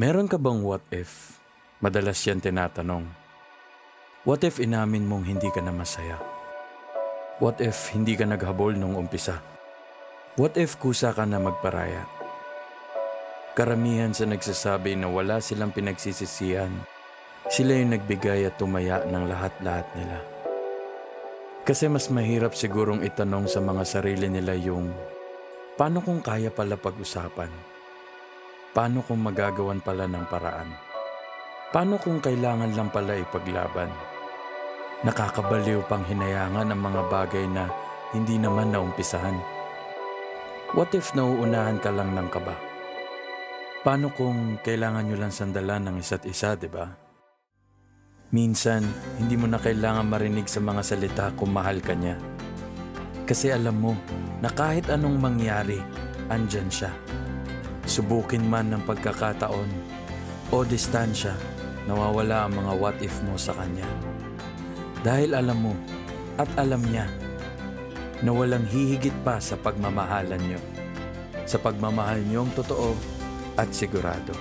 Meron ka bang what if? Madalas yan tinatanong. What if inamin mong hindi ka na masaya? What if hindi ka naghabol nung umpisa? What if kusa ka na magparaya? Karamihan sa nagsasabi na wala silang pinagsisisihan, sila yung nagbigay at tumaya ng lahat-lahat nila. Kasi mas mahirap sigurong itanong sa mga sarili nila yung paano kung kaya pala pag-usapan? Paano kung magagawan pala ng paraan? Paano kung kailangan lang pala ipaglaban? Nakakabaliw pang hinayangan ang mga bagay na hindi naman naumpisahan. What if nauunahan ka lang ng kaba? Paano kung kailangan nyo lang sandalan ng isa't isa, di ba? Minsan, hindi mo na kailangan marinig sa mga salita kung mahal ka niya. Kasi alam mo na kahit anong mangyari, andyan siya. Subukin man ng pagkakataon o distansya, nawawala ang mga what if mo sa kanya. Dahil alam mo at alam niya na walang hihigit pa sa pagmamahalan niyo. Sa pagmamahal niyong totoo at sigurado.